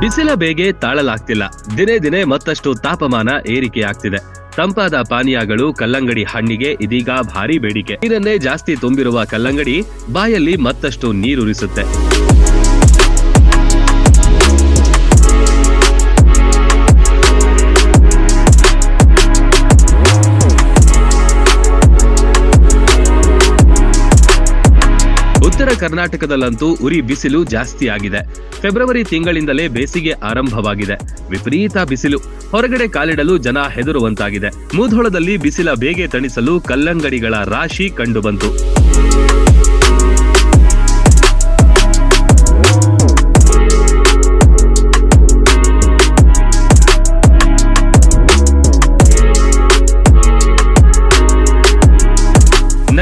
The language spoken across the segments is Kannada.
ಬಿಸಿಲ ಬೇಗೆ ತಾಳಲಾಗ್ತಿಲ್ಲ. ದಿನೇ ದಿನೇ ಮತ್ತಷ್ಟು ತಾಪಮಾನ ಏರಿಕೆಯಾಗ್ತಿದೆ. ತಂಪಾದ ಪಾನೀಯಗಳು ಕಲ್ಲಂಗಡಿ ಹಣ್ಣಿಗೆ ಇದೀಗ ಭಾರಿ ಬೇಡಿಕೆ. ನೀರನ್ನೇ ಜಾಸ್ತಿ ತುಂಬಿರುವ ಕಲ್ಲಂಗಡಿ ಬಾಯಲ್ಲಿ ಮತ್ತಷ್ಟು ನೀರುರಿಸುತ್ತೆ. ಉತ್ತರ ಕರ್ನಾಟಕದಲ್ಲಂತೂ ಉರಿ ಬಿಸಿಲು ಜಾಸ್ತಿ ಆಗಿದೆ ಫೆಬ್ರವರಿ ತಿಂಗಳಿಂದಲೇ ಬೇಸಿಗೆ ಆರಂಭವಾಗಿದೆ. ವಿಪರೀತ ಬಿಸಿಲು. ಹೊರಗಡೆ ಕಾಲಿಡಲು ಜನ ಹೆದರುವಂತಾಗಿದೆ. ಮೂಧೋಳದಲ್ಲಿ ಬಿಸಿಲ ಬೇಗೆ ತಣಿಸಲು ಕಲ್ಲಂಗಡಿಗಳ ರಾಶಿ ಕಂಡುಬಂತು.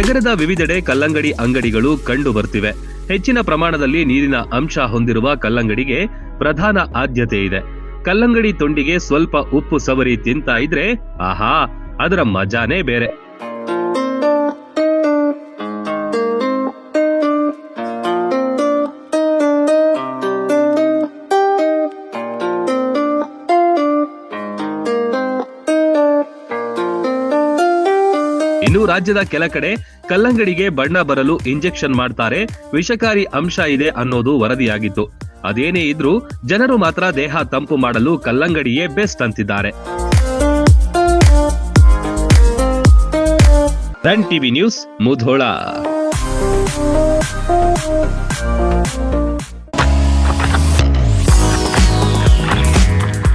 ನಗರದ ವಿವಿಧೆಡೆ ಕಲ್ಲಂಗಡಿ ಅಂಗಡಿಗಳು ಕಂಡು ಬರ್ತಿವೆ. ಹೆಚ್ಚಿನ ಪ್ರಮಾಣದಲ್ಲಿ ನೀರಿನ ಅಂಶ ಹೊಂದಿರುವ ಕಲ್ಲಂಗಡಿಗೆ ಪ್ರಧಾನ ಆದ್ಯತೆ ಇದೆ. ಕಲ್ಲಂಗಡಿ ತೊಂಡಿಗೆ ಸ್ವಲ್ಪ ಉಪ್ಪು ಸವರಿ ತಿಂತಾ ಇದ್ರೆ, ಆಹಾ, ಅದರ ಮಜಾನೇ ಬೇರೆ. ಇನ್ನು ರಾಜ್ಯದ ಕೆಲ ಕಡೆ ಕಲ್ಲಂಗಡಿಗೆ ಬಣ್ಣ ಬರಲು ಇಂಜೆಕ್ಷನ್ ಮಾಡ್ತಾರೆ. ವಿಷಕಾರಿ ಅಂಶ ಇದೆ ಅನ್ನೋದು ವರದಿಯಾಗಿತ್ತು. ಅದೇನೇ ಇದ್ರೂ ಜನರು ಮಾತ್ರ ದೇಹ ತಂಪು ಮಾಡಲು ಕಲ್ಲಂಗಡಿಯೇ ಬೆಸ್ಟ್ ಅಂತಿದ್ದಾರೆ. Run TV news Mudhol.